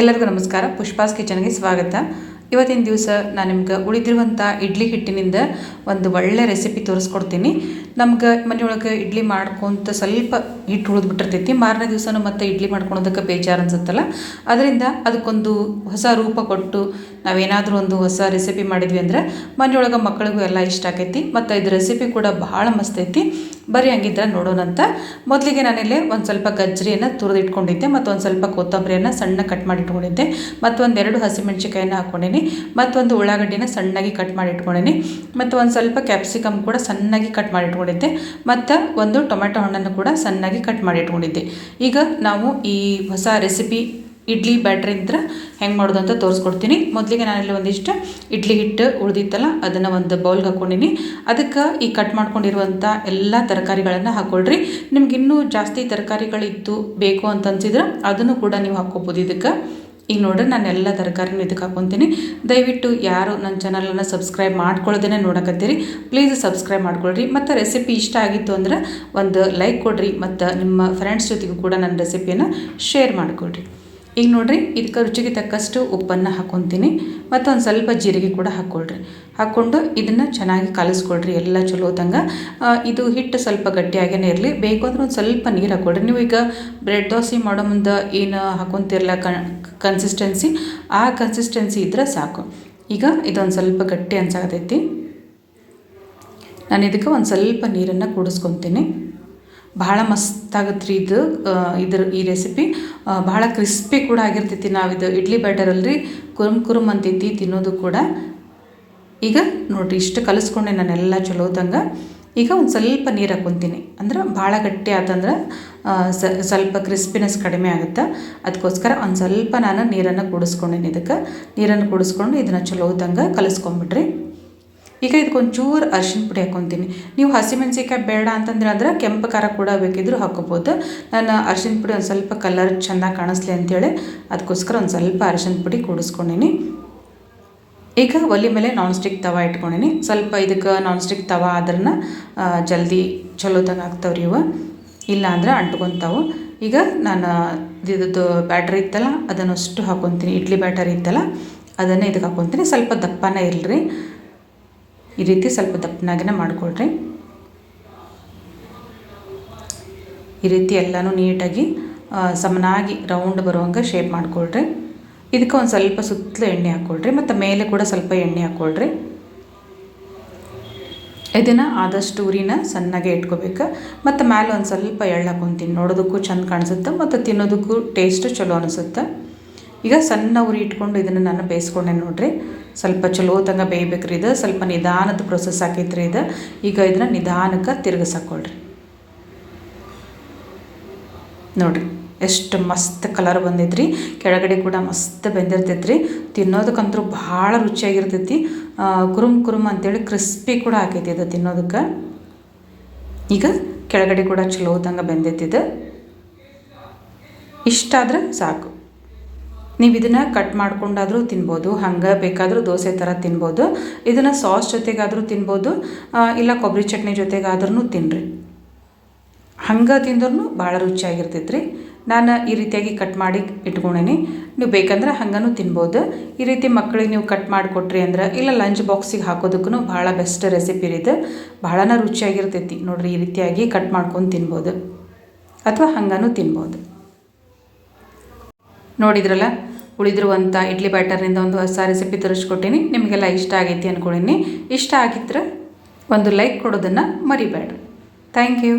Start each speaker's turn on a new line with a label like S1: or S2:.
S1: ಎಲ್ಲರಿಗೂ ನಮಸ್ಕಾರ. ಪುಷ್ಪಾಸ್ ಕಿಚನ್ಗೆ ಸ್ವಾಗತ. ಇವತ್ತಿನ ದಿವಸ ನಾನು ನಿಮ್ಗೆ ಉಳಿದಿರುವಂಥ ಇಡ್ಲಿ ಹಿಟ್ಟಿನಿಂದ ಒಂದು ಒಳ್ಳೆ ರೆಸಿಪಿ ತೋರಿಸ್ಕೊಡ್ತೀನಿ. ನಮ್ಗೆ ಮನೆಯೊಳಗೆ ಇಡ್ಲಿ ಮಾಡ್ಕೊತ ಸ್ವಲ್ಪ ಹಿಟ್ಟು ಉಳಿದ್ಬಿಟ್ಟಿರ್ತೈತಿ ಮಾರನೇ ದಿವಸನೂ ಮತ್ತೆ ಇಡ್ಲಿ ಮಾಡ್ಕೊಳೋದಕ್ಕೆ ಬೇಜಾರು ಅನ್ಸುತ್ತಲ್ಲ. ಅದರಿಂದ ಅದಕ್ಕೊಂದು ಹೊಸ ರೂಪ ಕೊಟ್ಟು ನಾವೇನಾದರೂ ಒಂದು ಹೊಸ ರೆಸಿಪಿ ಮಾಡಿದ್ವಿ ಅಂದ್ರೆ ಮನೆಯೊಳಗೆ ಮಕ್ಕಳಿಗೂ ಎಲ್ಲ ಇಷ್ಟ ಆಕೈತಿ. ಮತ್ತು ಇದು ರೆಸಿಪಿ ಕೂಡ ಭಾಳ ಮಸ್ತ್ ಐತಿ. ಬರೀ ಹಂಗಿದ್ರೆ ನೋಡೋಣಂತ ಮೊದಲಿಗೆ ನಾನಿಲ್ಲಿ ಒಂದು ಸ್ವಲ್ಪ ಗಜ್ಜರಿಯನ್ನು ತುರಿದಿಟ್ಕೊಂಡಿದ್ದೆ ಮತ್ತು ಒಂದು ಸ್ವಲ್ಪ ಕೊತ್ತಂಬರಿಯನ್ನು ಸಣ್ಣ ಕಟ್ ಮಾಡಿ ಇಟ್ಕೊಂಡಿದ್ದೆ ಮತ್ತು ಒಂದೆರಡು ಹಸಿಮೆಣ್ಸಿಕಾಯನ್ನು ಹಾಕ್ಕೊಂಡಿನಿ ಮತ್ತೊಂದು ಉಳ್ಳಾಗಡ್ಡಿನ ಸಣ್ಣಾಗಿ ಕಟ್ ಮಾಡಿ ಇಟ್ಕೊಂಡಿನಿ ಮತ್ತು ಒಂದು ಸ್ವಲ್ಪ ಕ್ಯಾಪ್ಸಿಕಮ್ ಕೂಡ ಸಣ್ಣಾಗಿ ಕಟ್ ಮಾಡಿ ಇಟ್ಕೊಂಡಿದ್ದೆ ಮತ್ತು ಒಂದು ಟೊಮೆಟೊ ಹಣ್ಣನ್ನು ಕೂಡ ಸಣ್ಣಾಗಿ ಕಟ್ ಮಾಡಿ ಇಟ್ಕೊಂಡಿದ್ದೆ ಈಗ ನಾವು ಈ ಹೊಸ ರೆಸಿಪಿ ಇಡ್ಲಿ ಬ್ಯಾಟ್ರಿಂದ ಹೆಂಗೆ ಮಾಡೋದು ಅಂತ ತೋರಿಸ್ಕೊಡ್ತೀನಿ. ಮೊದಲಿಗೆ ನಾನಿಲ್ಲಿ ಒಂದಿಷ್ಟು ಇಡ್ಲಿ ಹಿಟ್ಟು ಉಳಿದಿತ್ತಲ್ಲ, ಅದನ್ನು ಒಂದು ಬೌಲ್ಗೆ ಹಾಕ್ಕೊಂಡಿನಿ. ಅದಕ್ಕೆ ಈ ಕಟ್ ಮಾಡ್ಕೊಂಡಿರುವಂಥ ಎಲ್ಲ ತರಕಾರಿಗಳನ್ನು ಹಾಕ್ಕೊಳ್ರಿ ನಿಮ್ಗೆ ಇನ್ನೂ ಜಾಸ್ತಿ ತರಕಾರಿಗಳಿತ್ತು ಬೇಕು ಅಂತ ಅನ್ಸಿದ್ರೆ ಅದನ್ನು ಕೂಡ ನೀವು ಹಾಕ್ಕೋಬೋದು ಇದಕ್ಕೆ. ಈಗ ನೋಡ್ರಿ, ನಾನು ಎಲ್ಲ ತರಕಾರಿನೂ ಇದಕ್ಕೆ ಹಾಕ್ಕೊತೀನಿ ದಯವಿಟ್ಟು ಯಾರು ನನ್ನ ಚಾನಲನ್ನು ಸಬ್ಸ್ಕ್ರೈಬ್ ಮಾಡ್ಕೊಳ್ಳೋದೇ ನೋಡಕತ್ತೀರಿ. ಪ್ಲೀಸ್ ಸಬ್ಸ್ಕ್ರೈಬ್ ಮಾಡ್ಕೊಳ್ರಿ. ಮತ್ತು ರೆಸಿಪಿ ಇಷ್ಟ ಆಗಿತ್ತು ಅಂದ್ರೆ ಒಂದು ಲೈಕ್ ಕೊಡ್ರಿ. ಮತ್ತು ನಿಮ್ಮ ಫ್ರೆಂಡ್ಸ್ ಜೊತೆಗೂ ಕೂಡ ನನ್ನ ರೆಸಿಪಿಯನ್ನು ಶೇರ್ ಮಾಡಿಕೊಡ್ರಿ ಈಗ ನೋಡಿರಿ, ಇದಕ್ಕೆ ರುಚಿಗೆ ತಕ್ಕಷ್ಟು ಉಪ್ಪನ್ನು ಹಾಕೊತೀನಿ. ಮತ್ತು ಒಂದು ಸ್ವಲ್ಪ ಜೀರಿಗೆ ಕೂಡ ಹಾಕ್ಕೊಳ್ರಿ ಹಾಕ್ಕೊಂಡು ಇದನ್ನು ಚೆನ್ನಾಗಿ ಕಲಿಸ್ಕೊಳ್ರಿ, ಎಲ್ಲ ಚಲೋ ಹೊತ್ತಂಗೆ ಇದು ಹಿಟ್ಟು ಸ್ವಲ್ಪ ಗಟ್ಟಿಯಾಗೇ ಇರಲಿ. ಬೇಕು ಅಂದ್ರೆ ಒಂದು ಸ್ವಲ್ಪ ನೀರು ಹಾಕ್ಕೊಳ್ರಿ ನೀವು ಈಗ ಬ್ರೆಡ್ ದೋಸೆ ಮಾಡೋ ಮುಂದೆ ಏನು ಹಾಕೊತಿರಲ್ಲ ಕನ್ಸಿಸ್ಟೆನ್ಸಿ ಆ ಕನ್ಸಿಸ್ಟೆನ್ಸಿ ಇದ್ದರೆ ಸಾಕು. ಈಗ ಇದೊಂದು ಸ್ವಲ್ಪ ಗಟ್ಟಿ ಅನ್ಸಾಗತೈತಿ ನಾನು ಇದಕ್ಕೆ ಒಂದು ಸ್ವಲ್ಪ ನೀರನ್ನು ಕೂಡಿಸ್ಕೊತೀನಿ. ಭಾಳ ಮಸ್ತಾಗತ್ತೆ ರೀ ಇದು ಇದ್ರ ಈ ರೆಸಿಪಿ ಭಾಳ ಕ್ರಿಸ್ಪಿ ಕೂಡ ಆಗಿರ್ತೈತಿ ನಾವಿದು ಇಡ್ಲಿ ಬ್ಯಾಟರಲ್ಲಿ ಕುರುಮ್ ಕುರುಮ್ ಅಂತೈತಿ ತಿನ್ನೋದು ಕೂಡ. ಈಗ ನೋಡಿರಿ ಇಷ್ಟು ಕಲಿಸ್ಕೊಂಡೆ ನಾನೆಲ್ಲ ಚಲೋದಂಗೆ ಈಗ ಒಂದು ಸ್ವಲ್ಪ ನೀರು ಹಾಕ್ಕೊತೀನಿ ಅಂದ್ರೆ ಭಾಳ ಗಟ್ಟಿ ಆತಂದ್ರೆ ಸ್ವಲ್ಪ ಕ್ರಿಸ್ಪಿನೆಸ್ ಕಡಿಮೆ ಆಗುತ್ತೆ. ಅದಕ್ಕೋಸ್ಕರ ಒಂದು ಸ್ವಲ್ಪ ನಾನು ನೀರನ್ನು ಕೂಡಿಸ್ಕೊಂಡೇನಿ ಇದಕ್ಕೆ. ನೀರನ್ನು ಕುಡಿಸ್ಕೊಂಡು ಇದನ್ನು ಚಲೋದಂಗೆ ಕಲಿಸ್ಕೊಂಬಿಡ್ರಿ. ಈಗ ಇದಕ್ಕೊಂಚೂರು ಅರ್ಶಿನ ಪುಡಿ ಹಾಕ್ಕೊತೀನಿ ನೀವು ಹಸಿಮೆಣ್ಸಿಕಾಯಿ ಬೇಡ ಅಂತಂದ್ರೆ ಅಂದ್ರೆ ಕೆಂಪು ಖಾರ ಕೂಡ ಬೇಕಿದ್ರೂ ಹಾಕೋಬೋದು ನಾನು ಅರ್ಶಿನ ಪುಡಿ ಒಂದು ಸ್ವಲ್ಪ ಕಲರ್ ಚೆನ್ನಾಗಿ ಕಾಣಿಸ್ಲಿ ಅಂತೇಳಿ ಅದಕ್ಕೋಸ್ಕರ ಒಂದು ಸ್ವಲ್ಪ ಅರ್ಶಿನ ಪುಡಿ ಕೂಡಿಸ್ಕೊಂಡಿನಿ. ಈಗ ಒಲಿ ಮೇಲೆ ನಾನ್ ಸ್ಟಿಕ್ ತವ ಇಟ್ಕೊಂಡಿನಿ. ಸ್ವಲ್ಪ ಇದಕ್ಕೆ ನಾನ್ ಸ್ಟಿಕ್ ತವ ಆದ್ರನ್ನ ಜಲ್ದಿ ಚಲೋದಾಗ ಆಗ್ತಾವ್ರಿ ಇವು. ಇಲ್ಲ ಅಂದ್ರೆ ಅಂಟ್ಕೊತಾವು. ಈಗ ನಾನು ಇದ್ದು ಬ್ಯಾಟ್ರಿ ಇತ್ತಲ್ಲ ಅದನ್ನು ಅಷ್ಟು ಹಾಕ್ಕೊತೀನಿ ಇಡ್ಲಿ ಬ್ಯಾಟರ್ ಇತ್ತಲ್ಲ, ಅದನ್ನೇ ಇದಕ್ಕೆ ಹಾಕ್ಕೊತೀನಿ ಸ್ವಲ್ಪ ದಪ್ಪನೇ ಇರಲಿ. ಈ ರೀತಿ ಸ್ವಲ್ಪ ದಪ್ಪನಾಗಿನ ಮಾಡ್ಕೊಳ್ರಿ. ಈ ರೀತಿ ಎಲ್ಲನೂ ನೀಟಾಗಿ ಸಮನಾಗಿ ರೌಂಡ್ ಬರುವಂಗೆ ಶೇಪ್ ಮಾಡಿಕೊಳ್ರಿ. ಇದಕ್ಕೆ ಒಂದು ಸ್ವಲ್ಪ ಸುತ್ತಲೂ ಎಣ್ಣೆ ಹಾಕ್ಕೊಳ್ರಿ ಮತ್ತು ಮೇಲೆ ಕೂಡ ಸ್ವಲ್ಪ ಎಣ್ಣೆ ಹಾಕ್ಕೊಳ್ರಿ ಇದನ್ನು ಆದಷ್ಟು ಉರಿನ ಸಣ್ಣಗೆ ಇಟ್ಕೋಬೇಕು. ಮತ್ತು ಮೇಲೆ ಒಂದು ಸ್ವಲ್ಪ ಎಳ್ಳು ಹಾಕೊತೀನಿ, ನೋಡೋದಕ್ಕೂ ಚೆಂದ ಕಾಣಿಸುತ್ತೆ, ಮತ್ತು ತಿನ್ನೋದಕ್ಕೂ ಟೇಸ್ಟು ಚಲೋ ಅನಿಸುತ್ತೆ. ಈಗ ಸಣ್ಣ ಉರಿ ಇಟ್ಕೊಂಡು ಇದನ್ನು ನಾನು ಬೇಯಿಸ್ಕೊಂಡೆ ನೋಡ್ರಿ. ಸ್ವಲ್ಪ ಚಲೋ ತಂಗ ಬೇಯ್ಬೇಕ್ರಿ ಇದು. ಸ್ವಲ್ಪ ನಿಧಾನದ ಪ್ರೊಸೆಸ್ ಆಕೈತ್ರಿ ಇದು. ಈಗ ಇದನ್ನ ನಿಧಾನಕ್ಕೆ ತಿರುಗಿಸಾಕೊಳ್ರಿ. ನೋಡ್ರಿ, ಎಷ್ಟು ಮಸ್ತ್ ಕಲರ್ ಬಂದೈತ್ರಿ. ಕೆಳಗಡೆ ಕೂಡ ಮಸ್ತ್ ಬೆಂದಿರ್ತೈತ್ರಿ. ತಿನ್ನೋದಕ್ಕಂತೂ ಭಾಳ ರುಚಿಯಾಗಿರ್ತೈತಿ. ಕುರುಮ್ ಕುರುಮ್ ಅಂತೇಳಿ ಕ್ರಿಸ್ಪಿ ಕೂಡ ಆಕೈತಿ ಇದು ತಿನ್ನೋದಕ್ಕೆ. ಈಗ ಕೆಳಗಡೆ ಕೂಡ ಚಲೋ ತಂಗ ಬೆಂದೈತಿದು ಇಷ್ಟಾದ್ರೆ ಸಾಕು. ನೀವು ಇದನ್ನು ಕಟ್ ಮಾಡ್ಕೊಂಡಾದರೂ ತಿನ್ಬೋದು, ಹಂಗೆ ಬೇಕಾದರೂ ದೋಸೆ ಥರ ತಿನ್ಬೋದು, ಇದನ್ನು ಸಾಸ್ ಜೊತೆಗಾದರೂ ತಿನ್ಬೋದು ಇಲ್ಲ ಕೊಬ್ಬರಿ ಚಟ್ನಿ ಜೊತೆಗಾದ್ರೂ ತಿನ್ನಿರಿ ಹಂಗೆ ತಿಂದ್ರೂ ಭಾಳ ರುಚಿಯಾಗಿರ್ತೈತೆ ರೀ ನಾನು ಈ ರೀತಿಯಾಗಿ ಕಟ್ ಮಾಡಿ ಇಟ್ಕೊಂಡೇನಿ. ನೀವು ಬೇಕಂದ್ರೆ ಹಂಗೂ ತಿನ್ಬೋದು. ಈ ರೀತಿ ಮಕ್ಕಳಿಗೆ ನೀವು ಕಟ್ ಮಾಡಿಕೊಟ್ರಿ ಅಂದ್ರೆ, ಇಲ್ಲ ಲಂಚ್ ಬಾಕ್ಸಿಗೆ ಹಾಕೋದಕ್ಕೂ ಭಾಳ ಬೆಸ್ಟ್ ರೆಸಿಪಿ ಇದು. ಭಾಳನ ರುಚಿಯಾಗಿರ್ತೈತಿ. ನೋಡಿರಿ ಈ ರೀತಿಯಾಗಿ ಕಟ್ ಮಾಡ್ಕೊಂಡು ತಿನ್ಬೋದು. ಅಥವಾ ಹಂಗೂ ತಿನ್ಬೋದು. ನೋಡಿದ್ರಲ್ಲ? ಉಳಿದಿರುವಂಥ ಇಡ್ಲಿ ಬ್ಯಾಟರ್ನಿಂದ ಒಂದು ಹೊಸ ರೆಸಿಪಿ ತರಿಸ್ಕೊಟ್ಟೀನಿ. ನಿಮಗೆಲ್ಲ ಇಷ್ಟ ಆಗೈತಿ ಅಂದ್ಕೊಂಡಿನಿ ಇಷ್ಟ ಆಗಿದ್ರೆ ಒಂದು ಲೈಕ್ ಕೊಡೋದನ್ನು ಮರಿಬೇಡ್ರಿ ಥ್ಯಾಂಕ್ ಯು